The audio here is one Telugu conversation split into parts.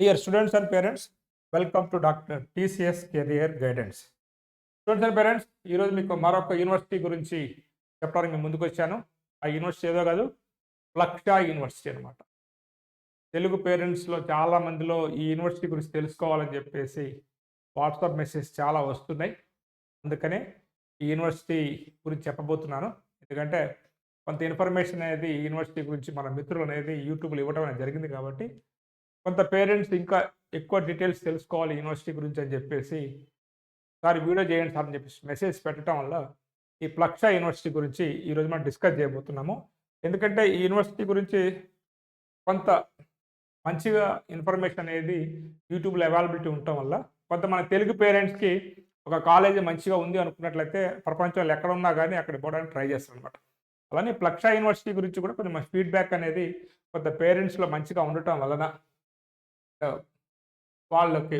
Dear students and parents welcome to doctor TCS career guidance students and parents ఈరోజు మీకు మరొక యూనివర్సిటీ గురించి చెప్పడానికి మేము ముందుకు వచ్చాను. ఆ యూనివర్సిటీ ఏదో కాదు లక్షా యూనివర్సిటీ అనమాట తెలుగు పేరెంట్స్లో చాలా మందిలో ఈ యూనివర్సిటీ గురించి తెలుసుకోవాలని చెప్పేసి వాట్సాప్ మెసేజ్ చాలా వస్తున్నాయి. అందుకనే ఈ యూనివర్సిటీ గురించి చెప్పబోతున్నాను. ఎందుకంటే కొంత ఇన్ఫర్మేషన్ అనేది యూనివర్సిటీ గురించి మన మిత్రులు అనేది యూట్యూబ్లో ఇవ్వడం అనేది జరిగింది కాబట్టి కొంత పేరెంట్స్ ఇంకా ఎక్కువ డీటెయిల్స్ తెలుసుకోవాలి యూనివర్సిటీ గురించి అని చెప్పేసి సార్ వీడియో చేయండి సార్ అని చెప్పేసి మెసేజ్ పెట్టడం వల్ల ఈ ప్లక్ష యూనివర్సిటీ గురించి ఈరోజు మనం డిస్కస్ చేయబోతున్నాము. ఎందుకంటే ఈ యూనివర్సిటీ గురించి కొంత మంచిగా ఇన్ఫర్మేషన్ అనేది యూట్యూబ్లో అవైలబిలిటీ ఉండటం వల్ల కొంత మన తెలుగు పేరెంట్స్కి ఒక కాలేజీ మంచిగా ఉంది అనుకున్నట్లయితే ప్రపంచంలో ఎక్కడ ఉన్నా కానీ అక్కడ పోవడానికి ట్రై చేస్తాం అనమాట అలానే ప్లక్ష యూనివర్సిటీ గురించి కూడా కొంచెం ఫీడ్బ్యాక్ అనేది కొంత పేరెంట్స్లో మంచిగా ఉండటం వలన వాళ్ళకి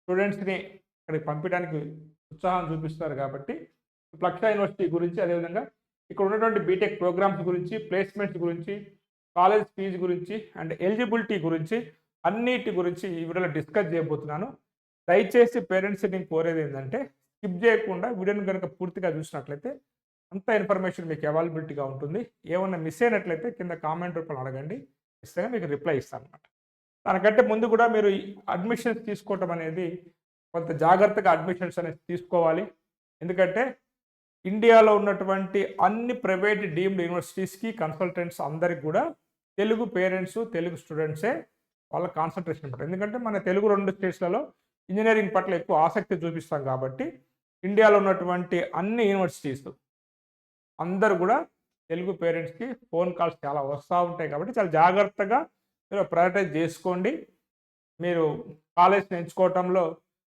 స్టూడెంట్స్ని అక్కడికి పంపించడానికి ఉత్సాహం చూపిస్తారు కాబట్టి ప్లక్ష యూనివర్సిటీ గురించి అదేవిధంగా ఇక్కడ ఉన్నటువంటి బీటెక్ ప్రోగ్రామ్స్ గురించి ప్లేస్మెంట్స్ గురించి కాలేజ్ ఫీజు గురించి అండ్ ఎలిజిబిలిటీ గురించి అన్నిటి గురించి ఈ వీడియోలో డిస్కస్ చేయబోతున్నాను. దయచేసి పేరెంట్స్ నేను కోరేది ఏంటంటే స్కిప్ చేయకుండా వీడియోని కనుక పూర్తిగా చూసినట్లయితే అంత ఇన్ఫర్మేషన్ మీకు అవైలబిలిటీగా ఉంటుంది. ఏమన్నా మిస్ అయినట్లయితే కింద కామెంట్ రూపంలో అడగండి. ఖచ్చితంగా మీకు రిప్లై ఇస్తాను అనమాట దానికంటే ముందు కూడా మీరు అడ్మిషన్స్ తీసుకోవటం అనేది కొంత జాగ్రత్తగా అడ్మిషన్స్ అనేది తీసుకోవాలి. ఎందుకంటే ఇండియాలో ఉన్నటువంటి అన్ని ప్రైవేట్ డీమ్డ్ యూనివర్సిటీస్కి కన్సల్టెంట్స్ అందరికి కూడా తెలుగు పేరెంట్స్ తెలుగు స్టూడెంట్సే వాళ్ళ కాన్సన్ట్రేషన్ ఉంటుంది ఎందుకంటే మన తెలుగు రెండు స్టేట్స్లలో ఇంజనీరింగ్ పట్ల ఎక్కువ ఆసక్తి చూపిస్తాం కాబట్టి ఇండియాలో ఉన్నటువంటి అన్ని యూనివర్సిటీస్ అందరు కూడా తెలుగు పేరెంట్స్కి ఫోన్ కాల్స్ చాలా వస్తూ ఉంటాయి కాబట్టి చాలా జాగ్రత్తగా మీరు ప్రయారిటైజ్ చేసుకోండి. మీరు కాలేజ్ని ఎంచుకోవటంలో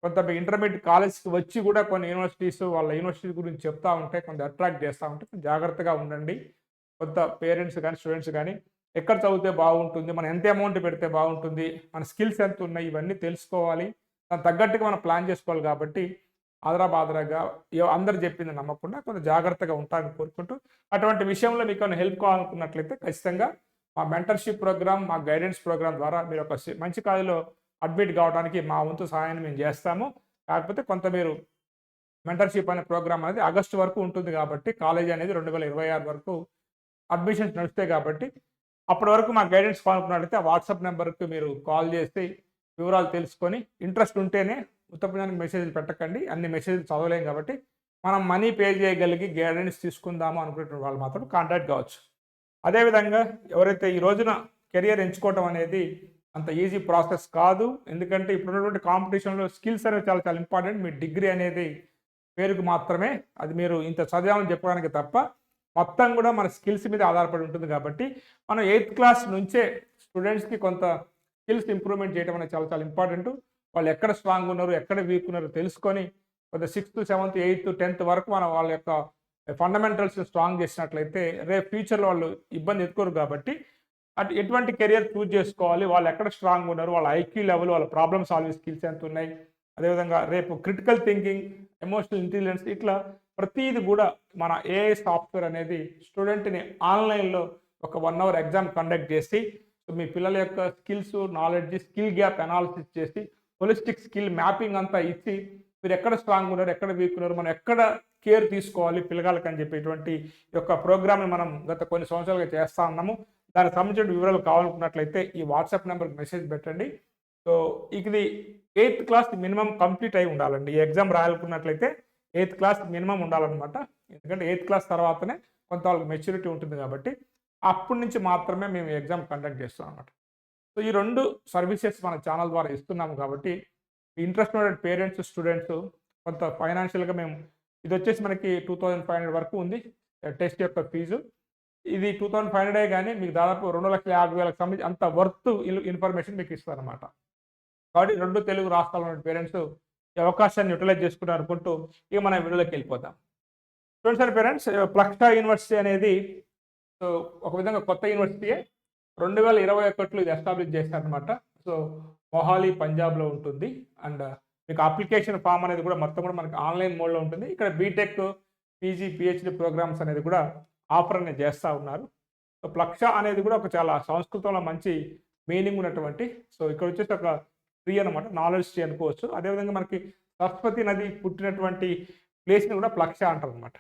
కొంత ఇంటర్మీడియట్ కాలేజ్కి వచ్చి కూడా కొన్ని యూనివర్సిటీస్ వాళ్ళ యూనివర్సిటీ గురించి చెప్తా ఉంటే కొంత అట్రాక్ట్ చేస్తూ ఉంటే కొంచెం జాగ్రత్తగా ఉండండి. కొంత పేరెంట్స్ కానీ స్టూడెంట్స్ కానీ ఎక్కడ చదివితే బాగుంటుంది మనం ఎంత అమౌంట్ పెడితే బాగుంటుంది మన స్కిల్స్ ఎంత ఉన్నాయి ఇవన్నీ తెలుసుకోవాలి. దాని తగ్గట్టుగా మనం ప్లాన్ చేసుకోవాలి కాబట్టి ఆదరాబాదరాగా అందరు చెప్పింది నమ్మకుండా కొంత జాగ్రత్తగా ఉంటారని కోరుకుంటూ అటువంటి విషయంలో మీకు హెల్ప్ కావాలనుకున్నట్లయితే ఖచ్చితంగా మా మెంటర్షిప్ ప్రోగ్రామ్ మా గైడెన్స్ ప్రోగ్రామ్ ద్వారా మీరు ఒక మంచి కాలేజీలో అడ్మిట్ కావడానికి మా వంతు సహాయాన్ని మేము చేస్తాము. కాకపోతే కొంత మీరు మెంటర్షిప్ అనే ప్రోగ్రామ్ అనేది ఆగస్టు వరకు ఉంటుంది కాబట్టి కాలేజ్ అనేది రెండు వేల ఇరవై ఆరు వరకు అడ్మిషన్స్ నడుస్తాయి కాబట్టి అప్పటి వరకు మా గైడెన్స్ కావాలనుకున్నట్లయితే ఆ వాట్సాప్ నెంబర్కి మీరు కాల్ చేసి వివరాలు తెలుసుకొని ఇంట్రెస్ట్ ఉంటేనే ఉత్తపదానికి మెసేజ్లు పెట్టకండి. అన్ని మెసేజ్లు చదవలేం కాబట్టి మనం మనీ పే చేయగలిగి గైడెన్స్ తీసుకుందాము అనుకునే వాళ్ళు మాత్రం కాంటాక్ట్ కావచ్చు. అదేవిధంగా ఎవరైతే ఈ రోజున కెరియర్ ఎంచుకోవటం అనేది అంత ఈజీ ప్రాసెస్ కాదు. ఎందుకంటే ఇప్పుడున్నటువంటి కాంపిటీషన్లో స్కిల్స్ అనేవి చాలా చాలా ఇంపార్టెంట్. మీ డిగ్రీ అనేది పేరుకు మాత్రమే అది మీరు ఇంత చదివామని చెప్పడానికి తప్ప మొత్తం కూడా మన స్కిల్స్ మీద ఆధారపడి ఉంటుంది కాబట్టి మనం ఎయిత్ క్లాస్ నుంచే స్టూడెంట్స్కి కొంత స్కిల్స్ ఇంప్రూవ్మెంట్ చేయడం అనేది చాలా చాలా ఇంపార్టెంట్. వాళ్ళు ఎక్కడ స్ట్రాంగ్ ఉన్నారు ఎక్కడ వీక్ ఉన్నారు తెలుసుకొని కొంత సిక్స్త్ సెవెంత్ ఎయిత్ టెన్త్ వరకు మనం వాళ్ళ యొక్క ఫండమెంటల్స్ స్ట్రాంగ్ చేసినట్లయితే రేపు ఫ్యూచర్లో వాళ్ళు ఇబ్బంది ఎదుర్కోరు కాబట్టి అటు ఎటువంటి కెరియర్ చూజ్ చేసుకోవాలి వాళ్ళు ఎక్కడ స్ట్రాంగ్ ఉన్నారు వాళ్ళ ఐక్యూ లెవెల్ వాళ్ళ ప్రాబ్లమ్ సాల్వింగ్ స్కిల్స్ ఎంత ఉన్నాయి అదేవిధంగా రేపు క్రిటికల్ థింకింగ్ ఎమోషనల్ ఇంటెలిజెన్స్ ఇట్లా ప్రతిది కూడా మన ఏఐ సాఫ్ట్వేర్ అనేది స్టూడెంట్ని ఆన్లైన్లో ఒక వన్ అవర్ ఎగ్జామ్ కండక్ట్ చేసి మీ పిల్లల యొక్క skills knowledge skill gap analysis చేసి హోలిస్టిక్ స్కిల్ మ్యాపింగ్ అంతా ఇచ్చి మీరు ఎక్కడ స్ట్రాంగ్ ఉన్నారు ఎక్కడ వీక్ ఉన్నారు మనం ఎక్కడ కేర్ తీసుకోవాలి పిల్లగాళ్ళకి అని చెప్పేటువంటి యొక్క ప్రోగ్రామ్ని మనం గత కొన్ని సంవత్సరాలుగా చేస్తా ఉన్నాము. దానికి సంబంధించిన వివరాలు కావాలనుకున్నట్లయితే ఈ వాట్సాప్ నెంబర్కి మెసేజ్ పెట్టండి. సో ఇది ఎయిత్ క్లాస్ మినిమం కంప్లీట్ అయి ఉండాలండి. ఈ ఎగ్జామ్ రాయాలనుకున్నట్లయితే ఎయిత్ క్లాస్ మినిమం ఉండాలన్నమాట. ఎందుకంటే ఎయిత్ క్లాస్ తర్వాతనే కొంత వాళ్ళకి మెచ్యూరిటీ ఉంటుంది కాబట్టి అప్పటి నుంచి మాత్రమే మేము ఎగ్జామ్ కండక్ట్ చేస్తాం అనమాట సో ఈ రెండు సర్వీసెస్ మన ఛానల్ ద్వారా ఇస్తున్నాము కాబట్టి ఇంట్రెస్ట్ ఉన్న పేరెంట్స్ స్టూడెంట్స్ కొంత ఫైనాన్షియల్గా మేము ఇది వచ్చేసి మనకి టూ థౌజండ్ ఫైవ్ హండ్రెడ్ వరకు ఉంది టెస్ట్ యొక్క ఫీజు. ఇది టూ థౌజండ్ ఫైవ్ హండ్రెడే కానీ మీకు దాదాపు రెండు లక్షల యాభై వేలకు సంబంధించి అంత వర్త్ ఇన్ఫర్మేషన్ మీకు ఇస్తారనమాట కాబట్టి రెండు తెలుగు రాష్ట్రాల్లో ఉన్న పేరెంట్స్ ఈ అవకాశాన్ని యూటిలైజ్ చేసుకున్నారు అనుకుంటూ ఇక మనం వీడియోలోకి వెళ్ళిపోతాం చూడండి సార్ పేరెంట్స్ ప్లక్స్టా యూనివర్సిటీ అనేది సో ఒక విధంగా కొత్త యూనివర్సిటీయే. రెండు వేల ఇరవై ఒకటిలో ఇది ఎస్టాబ్లిష్ చేశారనమాట సో మొహాలి పంజాబ్లో ఉంటుంది. అండ్ మీకు అప్లికేషన్ ఫామ్ అనేది కూడా మొత్తం కూడా మనకి ఆన్లైన్ మోడ్లో ఉంటుంది. ఇక్కడ బీటెక్ పీజీ పిహెచ్డి ప్రోగ్రామ్స్ అనేది కూడా ఆఫర్ అనేది చేస్తూ ఉన్నారు. సో ప్లక్ష అనేది కూడా ఒక చాలా సంస్కృతంలో మంచి మీనింగ్ ఉన్నటువంటి సో ఇక్కడ వచ్చేసి ఒక ట్రీ అనమాట నాలెడ్జ్ ట్రీ అనుకోవచ్చు. అదేవిధంగా మనకి సరస్వతి నది పుట్టినటువంటి ప్లేస్ని కూడా ప్లక్ష అంటారు అనమాట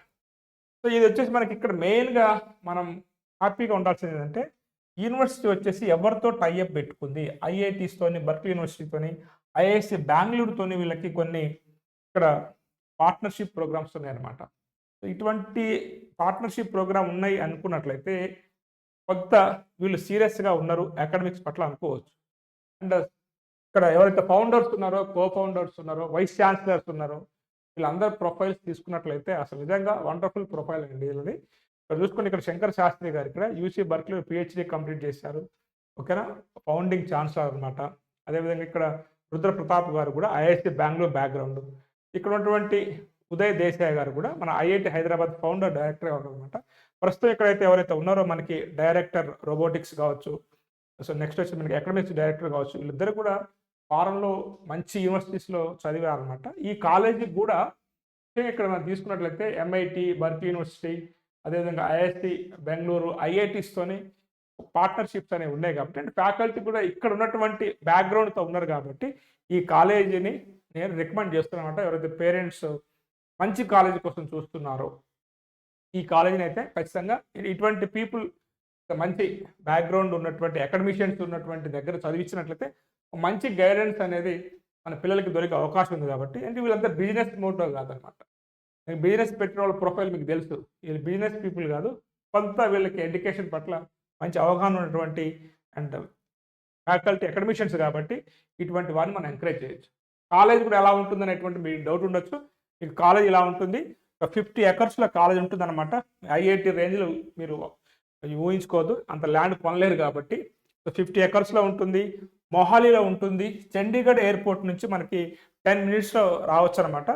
సో ఇది వచ్చేసి మనకి ఇక్కడ మెయిన్గా మనం హ్యాపీగా ఉండాల్సింది ఏంటంటే యూనివర్సిటీ వచ్చేసి ఎవరితో టైఅప్ పెట్టుకుంది? ఐఐటీస్తోని బర్క్లీ యూనివర్సిటీతోని ఐఐఎస్సి బెంగళూరుతోని వీళ్ళకి కొన్ని ఇక్కడ పార్ట్నర్షిప్ ప్రోగ్రామ్స్ ఉన్నాయన్నమాట సో ఇటువంటి పార్ట్నర్షిప్ ప్రోగ్రామ్ ఉన్నాయి అనుకున్నట్లయితే కొంత వీళ్ళు సీరియస్గా ఉన్నారు అకాడమిక్స్ పట్ల అనుకోవచ్చు. అండ్ ఇక్కడ ఎవరైతే ఫౌండర్స్ ఉన్నారో కో ఫౌండర్స్ ఉన్నారో వైస్ ఛాన్సలర్స్ ఉన్నారో వీళ్ళందరూ ప్రొఫైల్స్ తీసుకున్నట్లయితే అసలు నిజంగా వండర్ఫుల్ ప్రొఫైల్ అండి వీళ్ళది. ఇక్కడ చూసుకోండి ఇక్కడ శంకర్ శాస్త్రి గారు ఇక్కడ యూసీ బర్క్లో పిహెచ్డి కంప్లీట్ చేశారు. ఓకేనా? ఫౌండింగ్ ఛాన్సలర్ అనమాట అదేవిధంగా ఇక్కడ రుద్ర ప్రతాప్ గారు కూడా ఐఐటి బెంగళూరు బ్యాక్గ్రౌండ్ ఇక్కడ ఉన్నటువంటి ఉదయ్ దేశాయ్ గారు కూడా మన ఐఐటి హైదరాబాద్ ఫౌండర్ డైరెక్టర్ అనమాట ప్రస్తుతం ఇక్కడైతే ఎవరైతే ఉన్నారో మనకి డైరెక్టర్ రోబోటిక్స్ కావచ్చు సో నెక్స్ట్ వచ్చి మనకి ఎకడమిక్స్ డైరెక్టర్ కావచ్చు వీళ్ళిద్దరు కూడా ఫారెన్లో మంచి యూనివర్సిటీస్లో చదివారనమాట ఈ కాలేజీకి కూడా ఇక్కడ మనం తీసుకున్నట్లయితే ఎంఐటి బర్క్ యూనివర్సిటీ అదేవిధంగా ఐఐటి బెంగళూరు ఐఐటీస్తోని పార్ట్నర్షిప్స్ అనేవి ఉన్నాయి కాబట్టి అండ్ ఫ్యాకల్టీ కూడా ఇక్కడ ఉన్నటువంటి బ్యాక్గ్రౌండ్తో ఉన్నారు కాబట్టి ఈ కాలేజీని నేను రికమెండ్ చేస్తున్నానమాట ఎవరైతే పేరెంట్స్ మంచి కాలేజీ కోసం చూస్తున్నారో ఈ కాలేజీని అయితే ఖచ్చితంగా ఇటువంటి పీపుల్ మంచి బ్యాక్గ్రౌండ్ ఉన్నటువంటి అకాడమిషియన్స్ ఉన్నటువంటి దగ్గర చదివించినట్లయితే మంచి గైడెన్స్ అనేది మన పిల్లలకి దొరికే అవకాశం ఉంది కాబట్టి అంటే వీళ్ళంతా బిజినెస్ మోటో కాదనమాట. బిజినెస్ పెట్టిన వాళ్ళ ప్రొఫైల్ మీకు తెలుసు. వీళ్ళు బిజినెస్ పీపుల్ కాదు. కొంత వీళ్ళకి ఎడ్యుకేషన్ పట్ల మంచి అవగాహన ఉన్నటువంటి అండ్ ఫ్యాకల్టీ అకాడమిషియన్స్ కాబట్టి ఇటువంటి వారిని మనం ఎంకరేజ్ చేయొచ్చు. కాలేజ్ కూడా ఎలా ఉంటుంది అనేటువంటి మీకు డౌట్ ఉండొచ్చు. మీకు కాలేజ్ ఇలా ఉంటుంది. ఒక ఫిఫ్టీ ఎకర్స్లో కాలేజ్ ఉంటుంది అనమాట ఐఐటి రేంజ్లో మీరు ఊహించుకోవద్దు. అంత ల్యాండ్ కొనలేరు కాబట్టి ఫిఫ్టీ ఎకర్స్లో ఉంటుంది. మొహాలీలో ఉంటుంది. చండీగఢ్ ఎయిర్పోర్ట్ నుంచి మనకి టెన్ మినిట్స్లో రావచ్చు అనమాట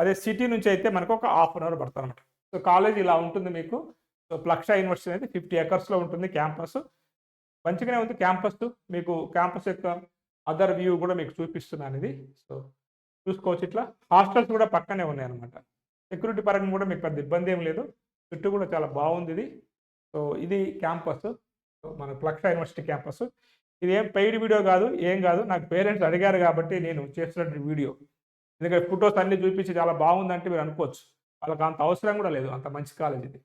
అదే సిటీ నుంచి అయితే మనకు ఒక హాఫ్ అన్ అవర్ పడుతుంది అనమాట సో కాలేజ్ ఇలా ఉంటుంది మీకు. సో ప్లక్ష యూనివర్సిటీ అనేది ఫిఫ్టీ ఎకర్స్లో ఉంటుంది క్యాంపస్. మంచిగానే ఉంది క్యాంపస్. మీకు క్యాంపస్ యొక్క అదర్ వ్యూ కూడా మీకు చూపిస్తున్నాను ఇది. సో చూసుకోవచ్చు ఇట్లా. హాస్టల్స్ కూడా పక్కనే ఉన్నాయి అనమాట సెక్యూరిటీ పరంగా కూడా మీకు పెద్ద ఇబ్బంది ఏం లేదు. చుట్టూ కూడా చాలా బాగుంది ఇది. సో ఇది క్యాంపస్. మన ప్లక్ష యూనివర్సిటీ క్యాంపస్. ఇది ఏం పెయిడ్ వీడియో కాదు ఏం కాదు. నాకు పేరెంట్స్ అడిగారు కాబట్టి నేను చేస్తున్నటువంటి వీడియో. ఎందుకంటే ఫొటోస్ అన్ని చూపించి చాలా బాగుందంటే మీరు అనుకోవచ్చు. వాళ్ళకి అంత అవసరం కూడా లేదు. అంత మంచి కాలేజ్ ఇది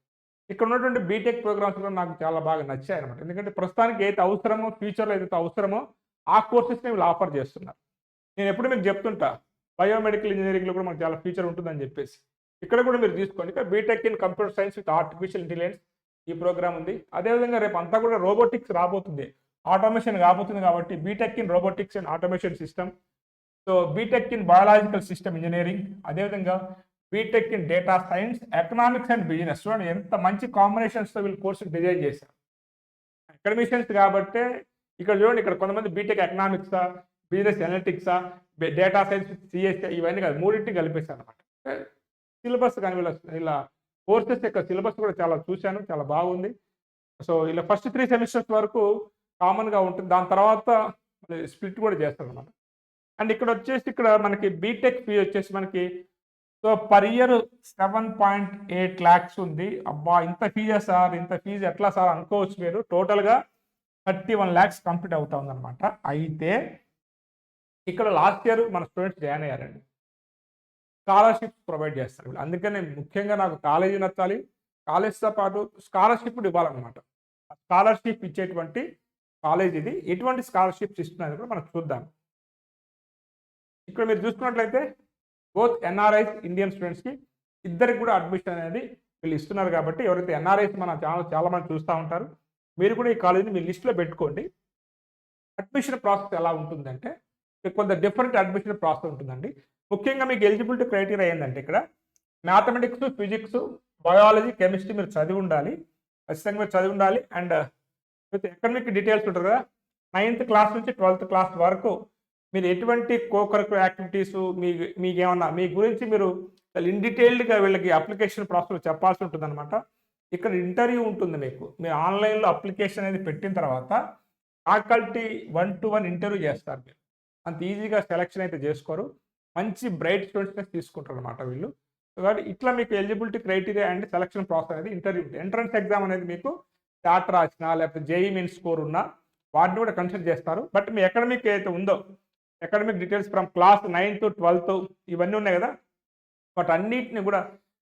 ఇక్కడ ఉన్నటువంటి బీటెక్ ప్రోగ్రామ్స్ కూడా నాకు చాలా బాగా నచ్చాయి అనమాట ఎందుకంటే ప్రస్తుతానికి ఏదైతే అవసరమో ఫ్యూచర్లో ఏదైతే అవసరమో ఆ కోర్సెస్ని వీళ్ళు ఆఫర్ చేస్తున్నారు. నేను ఎప్పుడు మీకు చెప్తుంటా బయోమెడికల్ ఇంజనీరింగ్లో కూడా మనకు చాలా ఫ్యూచర్ ఉంటుందని చెప్పేసి. ఇక్కడ కూడా మీరు తీసుకోండి. ఇక్కడ BTech in computer science with artificial intelligence ఈ ప్రోగ్రామ్ ఉంది. అదేవిధంగా రేపు అంతా కూడా రోబోటిక్స్ రాబోతుంది. ఆటోమేషన్ కాబోతుంది కాబట్టి BTech in robotics and automation system so BTech in biological system engineering అదేవిధంగా BTech in data science economics and business చూడండి ఎంత మంచి కాంబినేషన్స్తో వీళ్ళు కోర్సు డిజైన్ చేశారు. అకాడమిషియన్స్ కాబట్టి ఇక్కడ చూడండి ఇక్కడ కొంతమంది బీటెక్ ఎకనామిక్సా బిజినెస్ ఎనలిటిక్సా డేటా సైన్స్ సిఎస్ ఇవన్నీ కాదు మూడింటిని కలిపేశారు అనమాట సిలబస్ కానీ వీళ్ళ ఇలా కోర్సెస్ యొక్క సిలబస్ కూడా చాలా చూశాను చాలా బాగుంది. సో ఇలా ఫస్ట్ త్రీ సెమిస్టర్స్ వరకు కామన్గా ఉంటుంది. దాని తర్వాత స్ప్లిట్ కూడా చేస్తారు అనమాట అండ్ ఇక్కడ వచ్చేసి ఇక్కడ మనకి బీటెక్ ఫీ వచ్చేసి మనకి so per year seven point eight lakhs ఉంది. అబ్బా ఇంత ఫీజా సార్? ఇంత ఫీజు ఎట్లా సార్ అనుకోవచ్చు మీరు? టోటల్గా థర్టీ వన్ ల్యాక్స్ కంప్లీట్ అవుతా ఉందన్నమాట అయితే ఇక్కడ లాస్ట్ ఇయర్ మన స్టూడెంట్స్ జాయిన్ అయ్యారండి. స్కాలర్షిప్స్ ప్రొవైడ్ చేస్తారు. వీళ్ళు అందుకనే ముఖ్యంగా నాకు కాలేజీ నచ్చాలి. కాలేజ్తో పాటు స్కాలర్షిప్ ఇవ్వాలన్నమాట. స్కాలర్షిప్ ఇచ్చేటువంటి కాలేజ్ ఇది. ఎటువంటి స్కాలర్షిప్స్ ఇస్తున్నారు కూడా మనం చూద్దాం. ఇక్కడ మీరు చూసుకున్నట్లయితే బోత్ ఎన్ఆర్ఐస్ ఇండియన్ స్టూడెంట్స్కి ఇద్దరికి కూడా అడ్మిషన్ అనేది వీళ్ళు ఇస్తున్నారు కాబట్టి ఎవరైతే ఎన్ఆర్ఐస్ మన ఛానల్ చాలా మంది చూస్తూ ఉంటారు మీరు కూడా ఈ కాలేజీని మీ లిస్ట్లో పెట్టుకోండి. అడ్మిషన్ ప్రాసెస్ ఎలా ఉంటుందంటే కొంత డిఫరెంట్ అడ్మిషన్ ప్రాసెస్ ఉంటుందండి. ముఖ్యంగా మీకు ఎలిజిబిలిటీ క్రైటీరియా ఏంటంటే ఇక్కడ మ్యాథమెటిక్స్ ఫిజిక్స్ బయాలజీ కెమిస్ట్రీ మీరు చదివి ఉండాలి. ఖచ్చితంగా మీరు చదివి ఉండాలి. అండ్ విత్ డీటెయిల్స్ ఉంటుంది కదా నైన్త్ క్లాస్ నుంచి ట్వెల్త్ క్లాస్ వరకు మీరు ఎటువంటి కోకరికులర్ యాక్టివిటీస్ మీ మీకేమన్నా మీ గురించి మీరు ఇన్ డీటెయిల్డ్గా వీళ్ళకి అప్లికేషన్ ప్రాసెస్ చెప్పాల్సి ఉంటుంది అనమాట ఇక్కడ ఇంటర్వ్యూ ఉంటుంది మీకు. మీరు ఆన్లైన్లో అప్లికేషన్ అనేది పెట్టిన తర్వాత faculty one to one interview చేస్తారు మీరు. అంత ఈజీగా సెలెక్షన్ అయితే చేసుకోరు. మంచి బ్రైట్ స్టూడెంట్స్ని తీసుకుంటారు అనమాట వీళ్ళు. కాబట్టి ఇట్లా మీకు eligibility criteria and selection process అనేది ఇంటర్వ్యూ ఎంట్రన్స్ ఎగ్జామ్ అనేది మీకు చాట్ రాసిన లేకపోతే జేఈ మెయిన్ స్కోర్ ఉన్న వాటిని కూడా కన్సిడర్ చేస్తారు. బట్ మీ అకాడమిక్ ఏదైతే ఉందో academic details from class ninth twelfth ఇవన్నీ ఉన్నాయి కదా? బట్ అన్నిటిని కూడా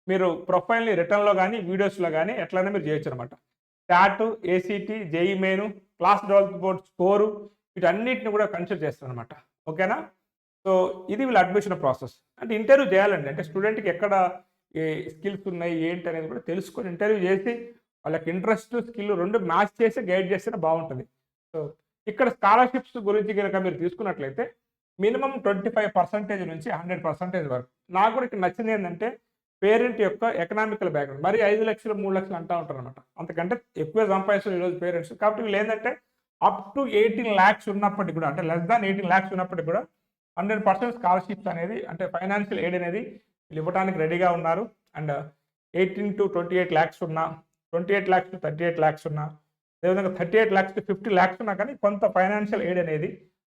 మీరు ప్రొఫైల్ని రిటర్న్లో కానీ వీడియోస్లో కానీ ఎట్లయినా మీరు చేయొచ్చు అనమాట tat ACT JEE main class develop board score వీటన్నిటిని కూడా కన్సిడర్ చేస్తారు అనమాట ఓకేనా సో ఇది వీళ్ళ అడ్మిషన్ ప్రాసెస్ అంటే ఇంటర్వ్యూ చేయాలండి. అంటే స్టూడెంట్కి ఎక్కడ ఏ స్కిల్స్ ఉన్నాయి ఏంటి అనేది కూడా తెలుసుకొని ఇంటర్వ్యూ చేసి వాళ్ళకి ఇంట్రెస్ట్ స్కిల్ రెండు మ్యాచ్ చేసి గైడ్ చేస్తేనే బాగుంటుంది. సో ఇక్కడ స్కాలర్షిప్స్ గురించి కనుక మీరు తీసుకున్నట్లయితే మినిమం ట్వంటీ ఫైవ్ పర్సెంటేజ్ నుంచి హండ్రెడ్ పర్సెంటేజ్ వరకు. నాకు కూడా ఇక్కడ నచ్చింది ఏంటంటే పేరెంట్ యొక్క ఎకనామికల్ బ్యాక్గ్రౌండ్. మరి ఐదు లక్షలు మూడు లక్షలు అంటూ ఉంటారు అనమాట అంతకంటే ఎక్కువ సంపాదిస్తారు ఈరోజు పేరెంట్స్. కాబట్టి వీళ్ళు ఏంటంటే అప్ టు ఎయిటీన్ ల్యాక్స్ ఉన్నప్పటికీ కూడా అంటే లెస్ దాన్ ఎయిటీన్ ల్యాక్స్ ఉన్నప్పటికీ కూడా హండ్రెడ్ పర్సెంట్ స్కాలర్షిప్స్ అనేది అంటే ఫైనాన్షియల్ ఎయిడ్ అనేది వీళ్ళు ఇవ్వడానికి రెడీగా ఉన్నారు. And eighteen to twenty eight lakhs ఉన్నా twenty eight lakhs to thirty eight lakhs ఉన్నా అదేవిధంగా thirty eight lakhs to fifty lakhs ఉన్నా కానీ కొంత ఫైనాన్షియల్ ఎయిడ్ అనేది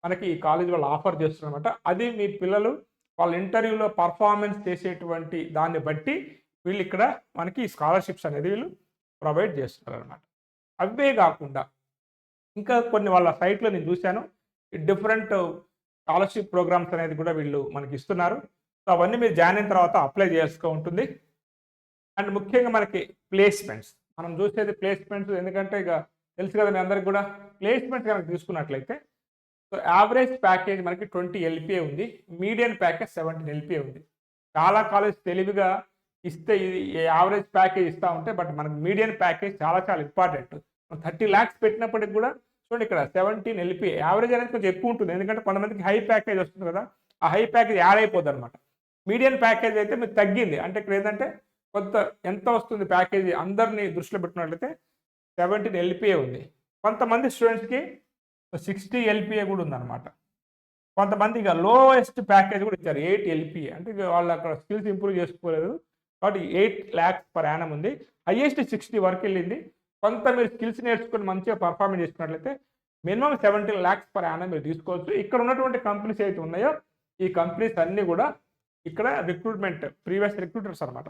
మనకి ఈ కాలేజ్ వాళ్ళు ఆఫర్ చేస్తున్నారన్నమాట. అది మీ పిల్లలు వాళ్ళ ఇంటర్వ్యూలో పర్ఫార్మెన్స్ చేసేటువంటి దాన్ని బట్టి వీళ్ళు ఇక్కడ మనకి స్కాలర్షిప్స్ అనేది వీళ్ళు ప్రొవైడ్ చేస్తున్నారు అనమాట అవే కాకుండా ఇంకా కొన్ని వాళ్ళ సైట్లో నేను చూశాను. డిఫరెంట్ స్కాలర్షిప్ ప్రోగ్రామ్స్ అనేది కూడా వీళ్ళు మనకి ఇస్తున్నారు. సో అవన్నీ మీరు జాయిన్ అయిన తర్వాత అప్లై చేసుకో ఉంటుంది. అండ్ ముఖ్యంగా మనకి ప్లేస్మెంట్స్ మనం చూసేది ప్లేస్మెంట్స్ ఎందుకంటే ఇక తెలుసు కదా మీ అందరికి కూడా. ప్లేస్మెంట్స్ కనుక తీసుకున్నట్లయితే సో యావరేజ్ ప్యాకేజ్ మనకి ట్వంటీ ఎల్పిఏ ఉంది. మీడియం ప్యాకేజ్ సెవెంటీన్ ఎల్పిఏ ఉంది. చాలా కాలేజ్ తెలివిగా ఇస్తే ఇది యావరేజ్ ప్యాకేజ్ ఇస్తూ ఉంటే బట్ మనకు మీడియం ప్యాకేజ్ చాలా చాలా ఇంపార్టెంట్ థర్టీ ల్యాక్స్ పెట్టినప్పటికి కూడా చూడండి ఇక్కడ సెవెంటీన్ ఎల్పిఏ యావరేజ్ అనేది కొంచెం ఎక్కువ ఉంటుంది. ఎందుకంటే కొంతమందికి హై ప్యాకేజ్ వస్తుంది కదా. ఆ హై ప్యాకేజ్ యాడ్ అయిపోద్ది అనమాట మీడియం ప్యాకేజ్ అయితే మీకు తగ్గింది. అంటే ఇక్కడ ఏంటంటే కొంత ఎంత వస్తుంది ప్యాకేజీ అందరినీ దృష్టిలో పెట్టినట్లయితే సెవెంటీన్ ఎల్పిఏ ఉంది. కొంతమంది స్టూడెంట్స్కి సిక్స్టీ ఎల్పిఏ కూడా ఉందన్నమాట. కొంతమంది ఇక లోయెస్ట్ ప్యాకేజ్ కూడా ఇచ్చారు ఎయిట్ ఎల్పిఏ. అంటే వాళ్ళు అక్కడ స్కిల్స్ ఇంప్రూవ్ చేసుకోలేదు. కాబట్టి ఎయిట్ ల్యాక్స్ పర్ యానం ఉంది. హయ్యెస్ట్ సిక్స్టీ వరకు వెళ్ళింది. కొంత మీరు స్కిల్స్ నేర్చుకుని మంచిగా పర్ఫార్మెన్స్ చేసుకున్నట్లయితే minimum seventeen lakhs per annum మీరు తీసుకోవచ్చు. ఇక్కడ ఉన్నటువంటి కంపెనీస్ అయితే ఉన్నాయో ఈ కంపెనీస్ అన్నీ కూడా ఇక్కడ రిక్రూట్మెంట్ ప్రీవియస్ రిక్రూటర్స్ అనమాట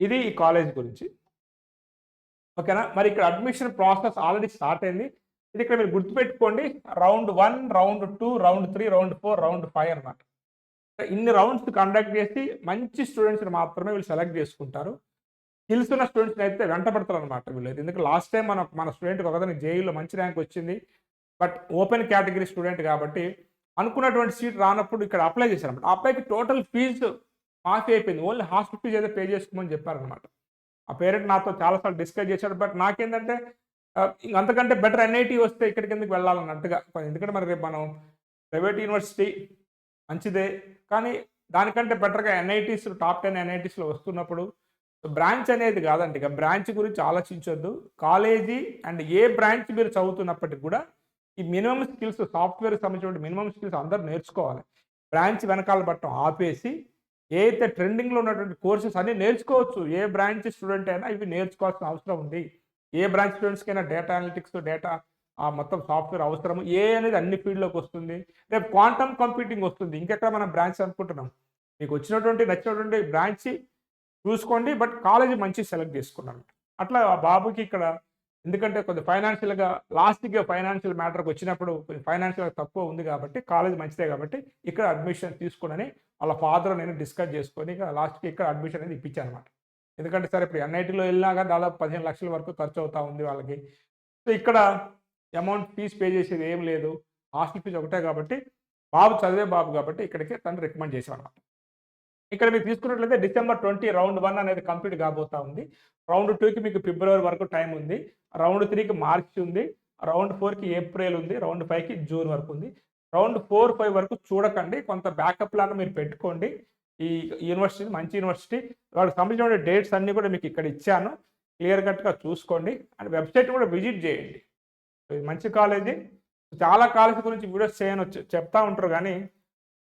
ఇది ఈ కాలేజ్ గురించి. ఓకేనా మరి ఇక్కడ అడ్మిషన్ ప్రాసెస్ ఆల్రెడీ స్టార్ట్ అయింది. ఇది ఇక్కడ మీరు గుర్తుపెట్టుకోండి round one round two round three round four round five అనమాట ఇన్ని రౌండ్స్ కండక్ట్ చేసి మంచి స్టూడెంట్స్ని మాత్రమే వీళ్ళు సెలెక్ట్ చేసుకుంటారు. స్కిల్స్ ఉన్న స్టూడెంట్స్ని అయితే వెంట పెడతారు అనమాట వీళ్ళు. ఎందుకంటే లాస్ట్ టైం మన మన స్టూడెంట్కి ఒకదాని జేఈలో మంచి ర్యాంక్ వచ్చింది. బట్ ఓపెన్ కేటగిరీ స్టూడెంట్ కాబట్టి అనుకున్నటువంటి సీట్ రానప్పుడు ఇక్కడ అప్లై చేశారు అనమాట అబ్బాయికి టోటల్ ఫీజు మాఫీ అయిపోయింది. ఓన్లీ హాస్టల్ ఫీజు అయితే పే చేసుకోమని చెప్పారనమాట ఆ పేరెంట్ నాతో చాలాసార్లు డిస్కస్ చేశాడు. బట్ నాకేంటంటే అంతకంటే బెటర్ ఎన్ఐటి వస్తే ఇక్కడికి ఎందుకు వెళ్ళాలన్నట్టుగా ఎందుకంటే మరి రేపు మనం ప్రైవేట్ యూనివర్సిటీ మంచిదే. కానీ దానికంటే బెటర్గా ఎన్ఐటీస్ టాప్ టెన్ ఎన్ఐటీస్లో వస్తున్నప్పుడు బ్రాంచ్ అనేది కాదండి. ఇక బ్రాంచ్ గురించి ఆలోచించొద్దు. కాలేజీ అండ్ ఏ బ్రాంచ్ మీరు చదువుతున్నప్పటికి కూడా ఈ మినిమం స్కిల్స్ సాఫ్ట్వేర్ సంబంధించిన మినిమం స్కిల్స్ అందరూ నేర్చుకోవాలి. బ్రాంచ్ వెనకాల పట్టడం ఆపేసి ఏ అయితే ట్రెండింగ్లో ఉన్నటువంటి కోర్సెస్ అన్నీ నేర్చుకోవచ్చు. ఏ బ్రాంచ్ స్టూడెంట్ అయినా ఇవి నేర్చుకోవాల్సిన అవసరం ఉంది. ఏ బ్రాంచ్ స్టూడెంట్స్కైనా డేటా అనలిటిక్స్ డేటా ఆ మొత్తం సాఫ్ట్వేర్ అవసరము ఏ అనేది అన్ని ఫీల్డ్లోకి వస్తుంది. రేపు క్వాంటమ్ కంప్యూటింగ్ వస్తుంది. ఇంకెక్కడ మనం బ్రాంచ్ అనుకుంటున్నాం? మీకు వచ్చినటువంటి నచ్చినటువంటి బ్రాంచ్ చూసుకోండి బట్ కాలేజీ మంచి సెలెక్ట్ చేసుకున్నాను. అట్లా ఆ బాబుకి ఇక్కడ ఎందుకంటే కొంచెం ఫైనాన్షియల్గా లాస్ట్గా ఫైనాన్షియల్ మ్యాటర్కి వచ్చినప్పుడు కొంచెం ఫైనాన్షియల్గా తక్కువ ఉంది కాబట్టి కాలేజ్ మంచిదే కాబట్టి ఇక్కడ అడ్మిషన్ తీసుకుని వాళ్ళ ఫాదర్ నేను డిస్కస్ చేసుకొని ఇక లాస్ట్కి ఇక్కడ అడ్మిషన్ అనేది ఇప్పించాను అనమాట ఎందుకంటే సరే ఇప్పుడు ఎన్ఐటీలో వెళ్ళినాక దాదాపు పదిహేను లక్షల వరకు ఖర్చు అవుతా ఉంది వాళ్ళకి. సో ఇక్కడ అమౌంట్ ఫీజు పే చేసేది ఏం లేదు. హాస్టల్ ఫీజు ఒకటే కాబట్టి బాబు చదివే బాబు కాబట్టి ఇక్కడికి తను రికమెండ్ చేశాం అనమాట ఇక్కడ మీరు తీసుకున్నట్లయితే డిసెంబర్ ట్వంటీ రౌండ్ వన్ అనేది కంప్లీట్ కాబోతా ఉంది. రౌండ్ టూకి మీకు ఫిబ్రవరి వరకు టైం ఉంది. రౌండ్ త్రీకి మార్చ్ ఉంది. రౌండ్ ఫోర్కి ఏప్రిల్ ఉంది. రౌండ్ ఫైవ్కి జూన్ వరకు ఉంది. రౌండ్ ఫోర్ ఫైవ్ వరకు చూడకండి. కొంత బ్యాకప్ లాగా మీరు పెట్టుకోండి. ఈ యూనివర్సిటీ మంచి యూనివర్సిటీ వాళ్ళకి సంబంధించిన డేట్స్ అన్నీ కూడా మీకు ఇక్కడ ఇచ్చాను. క్లియర్ కట్గా చూసుకోండి. అండ్ వెబ్సైట్ కూడా విజిట్ చేయండి. మంచి కాలేజీ చాలా కాలేజీ గురించి వీడియోస్ చేయను చెప్తా ఉంటారు కానీ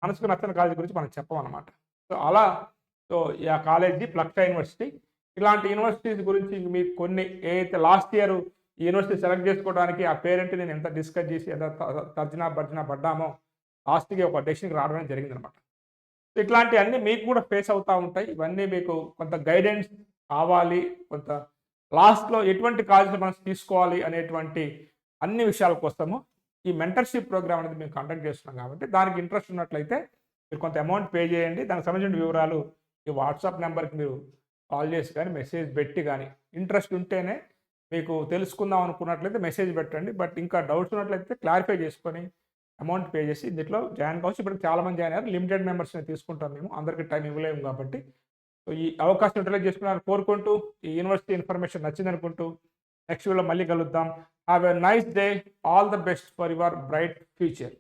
మనసుకు నచ్చిన కాలేజీ గురించి మనం చెప్పమన్నమాట. సో అలా సో ఆ కాలేజీ ప్లక్టా యూనివర్సిటీ ఇలాంటి యూనివర్సిటీస్ గురించి మీకు కొన్ని ఏదైతే లాస్ట్ ఇయర్ యూనివర్సిటీ సెలెక్ట్ చేసుకోవడానికి ఆ పేరెంట్ నేను ఎంత డిస్కస్ చేసి ఎంత తర్జన తర్జనా భర్జన పడ్డామో లాస్ట్కి ఒక డెసిషన్కి రావడం జరిగిందనమాట ఇట్లాంటివన్నీ మీకు కూడా ఫేస్ అవుతూ ఉంటాయి. ఇవన్నీ మీకు కొంత గైడెన్స్ కావాలి కొంత లాస్ట్లో ఎటువంటి కాల్స్ మనం తీసుకోవాలి అనేటువంటి అన్ని విషయాల కోసము ఈ మెంటర్షిప్ ప్రోగ్రామ్ అనేది మేము కండక్ట్ చేస్తున్నాం కాబట్టి దానికి ఇంట్రెస్ట్ ఉన్నట్లయితే మీరు కొంత అమౌంట్ పే చేయండి. దానికి సంబంధించిన వివరాలు ఈ వాట్సాప్ నెంబర్కి మీరు కాల్ చేసి కానీ మెసేజ్ పెట్టి కానీ ఇంట్రెస్ట్ ఉంటేనే మీకు తెలుసుకుందాం అనుకున్నట్లయితే మెసేజ్ పెట్టండి. బట్ ఇంకా డౌట్స్ ఉన్నట్లయితే క్లారిఫై చేసుకొని అమౌంట్ పే చేసి దీంట్లో జాయిన్ కావచ్చు. ఇప్పుడు చాలామంది జాయిన్ అయ్యారు. లిమిటెడ్ మెంబర్స్ని తీసుకుంటాం మేము. అందరికీ టైం ఇవ్వలేము కాబట్టి. సో ఈ అవకాశం యూటిలైజ్ చేసుకున్నారు. కోరుకుంటూ ఈ యూనివర్సిటీ ఇన్ఫర్మేషన్ నచ్చింది అనుకుంటూ నెక్స్ట్ వీడియో మళ్ళీ కలుద్దాం. Have a nice day all the best for your bright future